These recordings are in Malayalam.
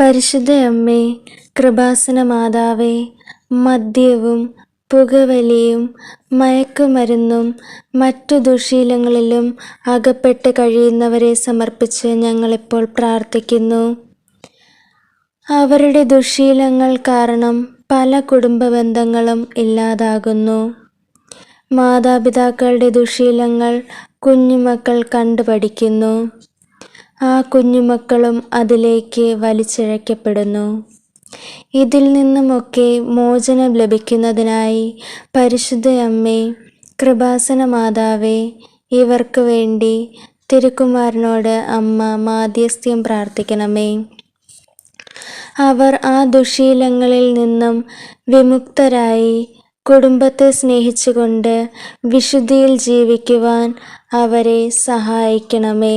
പരിശുദ്ധ അമ്മേ കൃപാസന മാതാവേ മദ്യവും പുകവലിയും മയക്കുമരുന്നും മറ്റു ദുശീലങ്ങളിലും അകപ്പെട്ട് കഴിയുന്നവരെ സമർപ്പിച്ച് ഞങ്ങളിപ്പോൾ പ്രാർത്ഥിക്കുന്നു. അവരുടെ ദുശീലങ്ങൾ കാരണം പല കുടുംബ ബന്ധങ്ങളും ഇല്ലാതാകുന്നു. മാതാപിതാക്കളുടെ ദുശീലങ്ങൾ കുഞ്ഞുമക്കൾ കണ്ടുപഠിക്കുന്നു. ആ കുഞ്ഞുമക്കളും അതിലേക്ക് വലിച്ചിഴക്കപ്പെടുന്നു. ഇതിൽ നിന്നുമൊക്കെ മോചനം ലഭിക്കുന്നതിനായി പരിശുദ്ധ അമ്മേ കൃപാസന മാതാവേ ഇവർക്ക് വേണ്ടി തിരുക്കുമാരനോട് അമ്മ മാധ്യസ്ഥ്യം പ്രാർത്ഥിക്കണമേ. അവർ ആ ദുശീലങ്ങളിൽ നിന്നും വിമുക്തരായി കുടുംബത്തെ സ്നേഹിച്ചുകൊണ്ട് വിശുദ്ധിയിൽ ജീവിക്കുവാൻ അവരെ സഹായിക്കണമേ.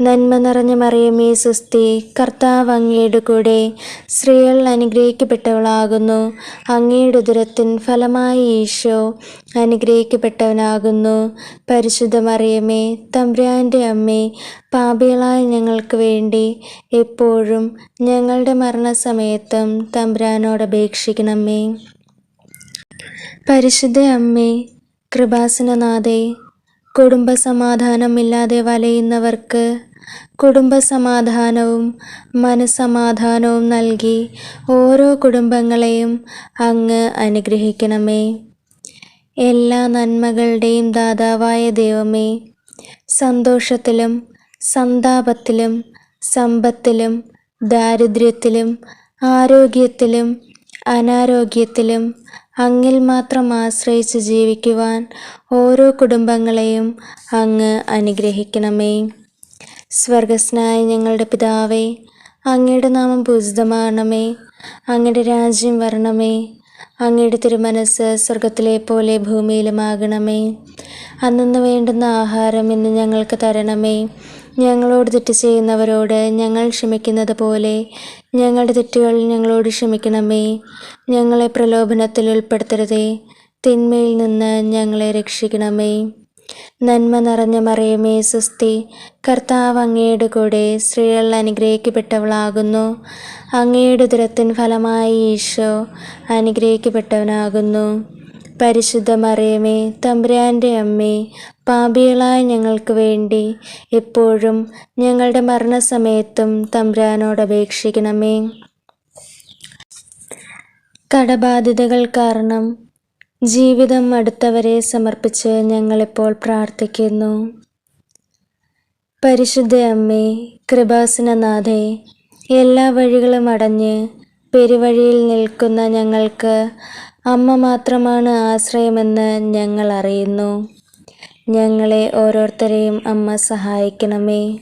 നന്മ നിറഞ്ഞ മറിയമേ സുസ്തി കർത്താവ് അങ്ങയുടെ കൂടെ സ്ത്രീകൾ അനുഗ്രഹിക്കപ്പെട്ടവളാകുന്നു. അങ്ങയുടെ ദുരത്തിൻ ഫലമായി ഈശോ അനുഗ്രഹിക്കപ്പെട്ടവനാകുന്നു. പരിശുദ്ധ മറിയമേ തമ്പ്രാന്റെ അമ്മേ പാപികളായ ഞങ്ങൾക്ക് വേണ്ടി എപ്പോഴും ഞങ്ങളുടെ മരണസമയത്തും തമ്പ്രാനോട് അപേക്ഷിക്കണമേ. പരിശുദ്ധ അമ്മേ കൃപാസനനാഥേ കുടുംബസമാധാനമില്ലാതെ വലയുന്നവർക്ക് കുടുംബസമാധാനവും മനസമാധാനവും നൽകി ഓരോ കുടുംബങ്ങളെയും അങ്ങ് അനുഗ്രഹിക്കണമേ. എല്ലാ നന്മകളുടെയും ദാതാവായ ദൈവമേ സന്തോഷത്തിലും സന്താപത്തിലും സമ്പത്തിലും ദാരിദ്ര്യത്തിലും ആരോഗ്യത്തിലും അനാരോഗ്യത്തിലും അങ്ങിൽ മാത്രം ആശ്രയിച്ച് ജീവിക്കുവാൻ ഓരോ കുടുംബങ്ങളെയും അങ്ങ് അനുഗ്രഹിക്കണമേ. സ്വർഗസ്നായ ഞങ്ങളുടെ പിതാവേ അങ്ങയുടെ നാമം പൂജിതമാണമേ അങ്ങയുടെ രാജ്യം വരണമേ. അങ്ങയുടെ തിരുമനസ് സ്വർഗത്തിലെ പോലെ ഭൂമിയിലുമാകണമേ. അന്നു വേണ്ടുന്ന ആഹാരം ഇന്ന് ഞങ്ങൾക്ക് തരണമേ. ഞങ്ങളോട് തെറ്റ് ചെയ്യുന്നവരോട് ഞങ്ങൾ ക്ഷമിക്കുന്നത് പോലെ ഞങ്ങളുടെ തെറ്റുകൾ ഞങ്ങളോട് ക്ഷമിക്കണമേ. ഞങ്ങളെ പ്രലോഭനത്തിൽ ഉൾപ്പെടുത്തരുതേ. തിന്മയിൽ നിന്ന് ഞങ്ങളെ രക്ഷിക്കണമേ. നന്മ നിറഞ്ഞ മറിയമേ സുസ്തി. കർത്താവ് അങ്ങയുടെ കൂടെ സ്ത്രീകൾ അനുഗ്രഹിക്കപ്പെട്ടവളാകുന്നു. അങ്ങയുടെ ദുരത്തിൻ ഫലമായി ഈശോ അനുഗ്രഹിക്കപ്പെട്ടവനാകുന്നു. പരിശുദ്ധ മറിയമേ തമ്പുരാന്റെ അമ്മേ പാപികളായ ഞങ്ങൾക്ക് വേണ്ടി എപ്പോഴും ഞങ്ങളുടെ മരണസമയത്തും തമ്പുരാനോട് അപേക്ഷിക്കണമേ. കടബാധിതകൾ കാരണം ജീവിതം അടുത്തവരെ സമർപ്പിച്ച് ഞങ്ങളിപ്പോൾ പ്രാർത്ഥിക്കുന്നു. പരിശുദ്ധ അമ്മേ കൃപാസനനാഥേ എല്ലാ വഴികളും അടഞ്ഞ് പെരുവഴിയിൽ നിൽക്കുന്ന ഞങ്ങൾക്ക് അമ്മ മാത്രമാണ് ആശ്രയമെന്ന് ഞങ്ങൾ അറിയുന്നു. ഞങ്ങളെ ഓരോരുത്തരെയും അമ്മ സഹായിക്കണമേ.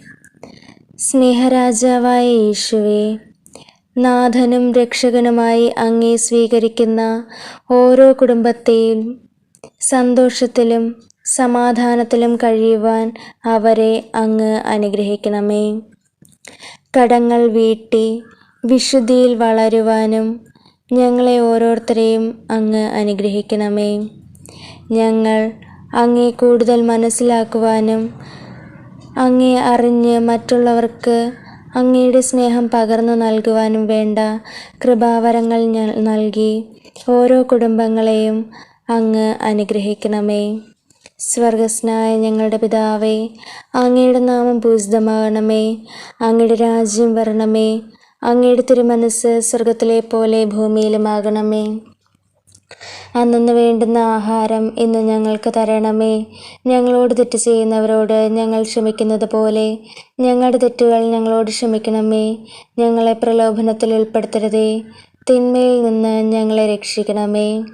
സ്നേഹരാജാവായ യേശുവേ നാഥനും രക്ഷകനുമായി അങ്ങേ സ്വീകരിക്കുന്ന ഓരോ കുടുംബത്തെയും സന്തോഷത്തിലും സമാധാനത്തിലും കഴിയുവാൻ അവരെ അങ്ങ് അനുഗ്രഹിക്കണമേ. കടങ്ങൾ വീട്ടി വിശുദ്ധിയിൽ വളരുവാനും ഞങ്ങളെ ഓരോരുത്തരെയും അങ്ങ് അനുഗ്രഹിക്കണമേ. ഞങ്ങൾ അങ്ങേ കൂടുതൽ മനസ്സിലാക്കുവാനും അങ്ങേ അറിഞ്ഞ് മറ്റുള്ളവർക്ക് അങ്ങയുടെ സ്നേഹം പകർന്നു നൽകുവാനും വേണ്ട കൃപാവരങ്ങൾ നൽകി ഓരോ കുടുംബങ്ങളെയും അങ്ങ് അനുഗ്രഹിക്കണമേ. സ്വർഗസ്നായ ഞങ്ങളുടെ പിതാവേ അങ്ങയുടെ നാമം പൂജിതമാകണമേ. അങ്ങയുടെ രാജ്യം വരണമേ. അങ്ങയുടെ തിരുമനസ് സ്വർഗത്തിലെ പോലെ ഭൂമിയിലുമാകണമേ. അന്നു വേണ്ടുന്ന ആഹാരം ഇന്ന് ഞങ്ങൾക്ക് തരണമേ. ഞങ്ങളോട് തെറ്റ് ചെയ്യുന്നവരോട് ഞങ്ങൾ ക്ഷമിക്കുന്നത് പോലെ. ഞങ്ങളുടെ തെറ്റുകൾ ഞങ്ങളോട് ക്ഷമിക്കണമേ. ഞങ്ങളെ പ്രലോഭനത്തിൽ ഉൾപ്പെടുത്തരുതേ. തിന്മയിൽ നിന്ന് ഞങ്ങളെ രക്ഷിക്കണമേ.